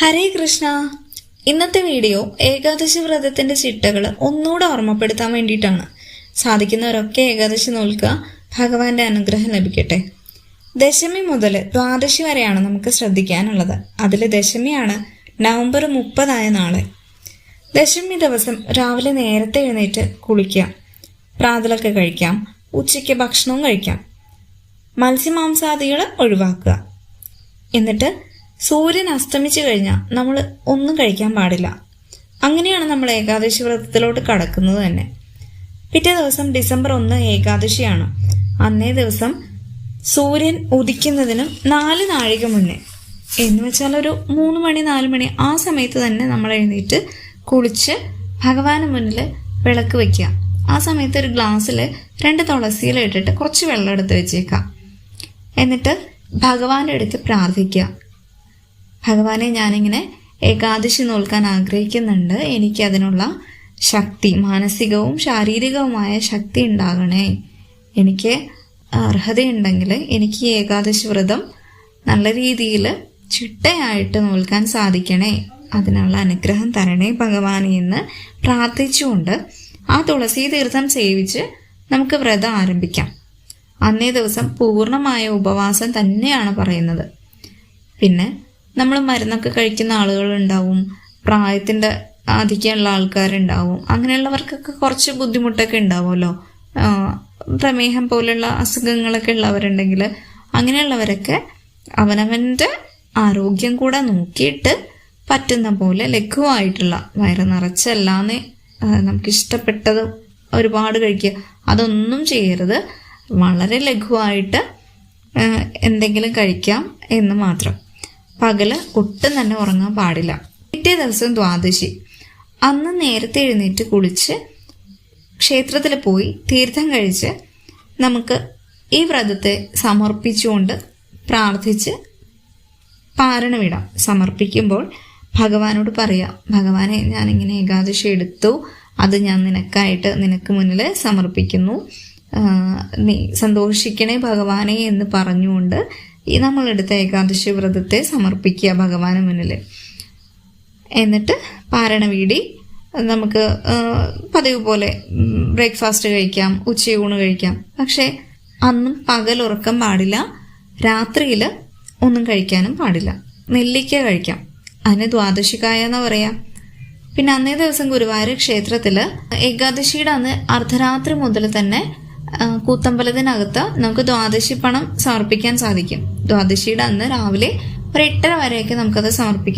ഹരേ കൃഷ്ണ. ഇന്നത്തെ വീഡിയോ ഏകാദശി വ്രതത്തിന്റെ ചിട്ടകൾ ഒന്നുകൂടെ ഓർമ്മപ്പെടുത്താൻ വേണ്ടിയിട്ടാണ്. സാധിക്കുന്നവരൊക്കെ ഏകാദശി നോൽക്കുക ഭഗവാന്റെ അനുഗ്രഹം ലഭിക്കട്ടെ. ദശമി മുതൽ ദ്വാദശി വരെയാണ് നമുക്ക് ശ്രദ്ധിക്കാനുള്ളത്. അതിൽ ദശമിയാണ് നവംബർ മുപ്പതായ നാളെ. ദശമി ദിവസം രാവിലെ നേരത്തെ എഴുന്നേറ്റ് കുളിക്കാം. പ്രാതലൊക്കെ കഴിക്കാം. ഉച്ചയ്ക്ക് ഭക്ഷണവും കഴിക്കാം. മത്സ്യമാംസാദികൾ ഒഴിവാക്കുക. എന്നിട്ട് സൂര്യൻ അസ്തമിച്ചു കഴിഞ്ഞാൽ നമ്മൾ ഒന്നും കഴിക്കാൻ പാടില്ല. അങ്ങനെയാണ് നമ്മൾ ഏകാദശി വ്രതത്തിലോട്ട് കടക്കുന്നത് തന്നെ. പിറ്റേ ദിവസം ഡിസംബർ ഒന്ന് ഏകാദശിയാണ്. അന്നേ ദിവസം സൂര്യൻ ഉദിക്കുന്നതിനും നാല് നാഴിക മുന്നേ. എന്ന് വെച്ചാൽ ഒരു മൂന്ന് മണി നാല് മണി ആ സമയത്ത് തന്നെ നമ്മൾ എഴുന്നേറ്റ് കുളിച്ച് ഭഗവാന് മുന്നിൽ വിളക്ക് വെക്കുക. ആ സമയത്ത് ഒരു ഗ്ലാസ്സിൽ രണ്ട് തുളസിയിൽ ഇട്ടിട്ട് കുറച്ച് വെള്ളം എടുത്ത് വെച്ചേക്കാം എന്നിട്ട് ഭഗവാന്റെ അടുത്ത് പ്രാർത്ഥിക്കുക. ഭഗവാനെ ഞാനിങ്ങനെ ഏകാദശി നോൽക്കാൻ ആഗ്രഹിക്കുന്നുണ്ട്. എനിക്ക് അതിനുള്ള ശക്തി മാനസികവും ശാരീരികവുമായ ശക്തി ഉണ്ടാകണേ. എനിക്ക് അർഹതയുണ്ടെങ്കിൽ എനിക്ക് ഈ ഏകാദശി വ്രതം നല്ല രീതിയിൽ ചിട്ടയായിട്ട് നോൽക്കാൻ സാധിക്കണേ. അതിനുള്ള അനുഗ്രഹം തരണേ ഭഗവാനെ എന്ന് പ്രാർത്ഥിച്ചുകൊണ്ട് ആ തുളസി തീർത്ഥം സേവിച്ച് നമുക്ക് വ്രതം ആരംഭിക്കാം. അന്നേ ദിവസം പൂർണമായ ഉപവാസം തന്നെയാണ് പറയുന്നത്. പിന്നെ നമ്മൾ മരുന്നൊക്കെ കഴിക്കുന്ന ആളുകളുണ്ടാവും. പ്രായത്തിന്റെ ആധിക്യമുള്ള ആൾക്കാരുണ്ടാവും. അങ്ങനെയുള്ളവർക്കൊക്കെ കുറച്ച് ബുദ്ധിമുട്ടൊക്കെ ഉണ്ടാവുമല്ലോ. പ്രമേഹം പോലുള്ള അസുഖങ്ങളൊക്കെ ഉള്ളവരുണ്ടെങ്കിൽ അങ്ങനെയുള്ളവരൊക്കെ അവനവന്റെ ആരോഗ്യം കൂടെ നോക്കിയിട്ട് പറ്റുന്ന പോലെ ലഘുവായിട്ടുള്ള വയറ് നിറച്ചല്ലാന്ന് നമുക്ക് ഇഷ്ടപ്പെട്ടത് ഒരുപാട് കഴിക്കുക. അതൊന്നും ചെയ്യരുത്. വളരെ ലഘുവായിട്ട് എന്തെങ്കിലും കഴിക്കാം എന്ന് മാത്രം. പകൽ ഒട്ടും തന്നെ ഉറങ്ങാൻ പാടില്ല. പിറ്റേ ദിവസം ദ്വാദശി. അന്ന് നേരത്തെ എഴുന്നേറ്റ് കുളിച്ച് ക്ഷേത്രത്തിൽ പോയി തീർത്ഥം കഴിച്ച് നമുക്ക് ഈ വ്രതത്തെ സമർപ്പിച്ചുകൊണ്ട് പ്രാർത്ഥിച്ച് പാരണമിടാം സമർപ്പിക്കുമ്പോൾ ഭഗവാനോട് പറയാം ഭഗവാനെ ഞാനിങ്ങനെ ഏകാദശി എടുത്തു. അത് ഞാൻ നിനക്കായിട്ട് നിനക്ക് മുന്നിൽ സമർപ്പിക്കുന്നു. നീ സന്തോഷിക്കണേ ഭഗവാനെ എന്ന് പറഞ്ഞുകൊണ്ട് ഈ നമ്മളെടുത്ത ഏകാദശി വ്രതത്തെ സമർപ്പിക്കുക ഭഗവാന് മുന്നിൽ എന്നിട്ട് പാരണ വീടി നമുക്ക് പതിവ് പോലെ ബ്രേക്ക്ഫാസ്റ്റ് കഴിക്കാം ഉച്ചയൂണ് കഴിക്കാം. പക്ഷേ അന്നും പകൽ ഉറക്കം പാടില്ല രാത്രിയിൽ ഒന്നും കഴിക്കാനും പാടില്ല. നെല്ലിക്ക കഴിക്കാം. അതിന് ദ്വാദശിക്കായ എന്ന് പറയാം. പിന്നെ അന്നേ ദിവസം ഗുരുവായൂർ ക്ഷേത്രത്തിൽ ഏകാദശിയുടെ അന്ന് അർദ്ധരാത്രി മുതൽ തന്നെ കൂത്തമ്പലത്തിനകത്ത് നമുക്ക് ദ്വാദശി പണം സമർപ്പിക്കാൻ സാധിക്കും. ദ്വാദശിയുടെ അന്ന് രാവിലെ ഒരു എട്ടര വരെയൊക്കെ നമുക്കത് സമർപ്പിക്കാം.